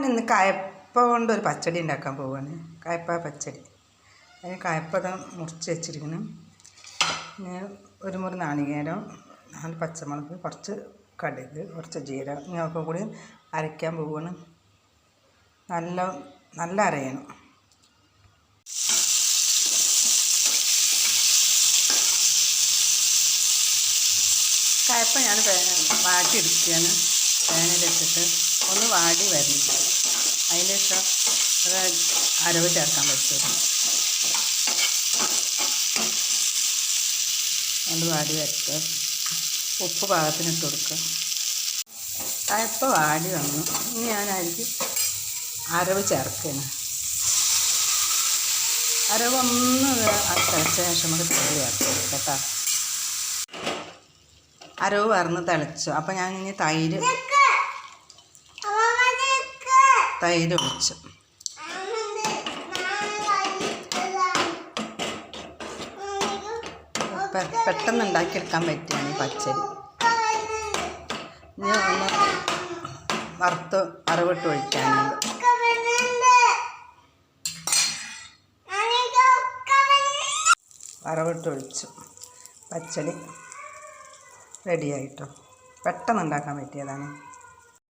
ഞാനിന്ന് കയപ്പ കൊണ്ടൊരു പച്ചടി ഉണ്ടാക്കാൻ പോവുകയാണ് കയപ്പ പച്ചടി. അതിന് കയപ്പത മുറിച്ച് വെച്ചിരിക്കണം പിന്നെ ഒരു മുറി നാളികേരം നാല് പച്ചമുളക് കുറച്ച് കടുക് കുറച്ച് ജീരകം ഇങ്ങനെയൊക്കെ കൂടി അരയ്ക്കാൻ പോവുകയാണ് നല്ല നല്ല അരയണം. കയപ്പ ഞാൻ വാട്ടിയെടുക്കുകയാണ് പാനിലിട്ടിട്ട് ഒന്ന് വാടി വരണം. അതിന് ശേഷം അരവ് ചേർക്കാൻ പറ്റും. അത് വാടി വരട്ടെ. ഉപ്പ് പാകത്തിനിട്ട് കൊടുക്കുക കയപ്പ വാടി വന്നു. ഇനി ഞാൻ അതിലേക്ക് അരവ് ചേർക്കുകയാണ് അരവ് ഒന്ന് തിളച്ച ശേഷം നമുക്ക് തേടി കേട്ടോ. അരവ് വറന്ന് തിളച്ചു. അപ്പം ഞാൻ ഇനി തൈര് തൈര് ഒഴിച്ച്. പെട്ടെന്ന് ഉണ്ടാക്കിയെടുക്കാൻ പറ്റിയാണ് ഈ പച്ചരി. ഇനി ഒന്ന് വറുത്ത് അറിവിട്ട് ഒഴിക്കാനുണ്ട്. വറവിട്ട് ഒഴിച്ചു പച്ചടി റെഡിയായിട്ടോ. പെട്ടെന്ന് ഉണ്ടാക്കാൻ പറ്റിയതാണ്.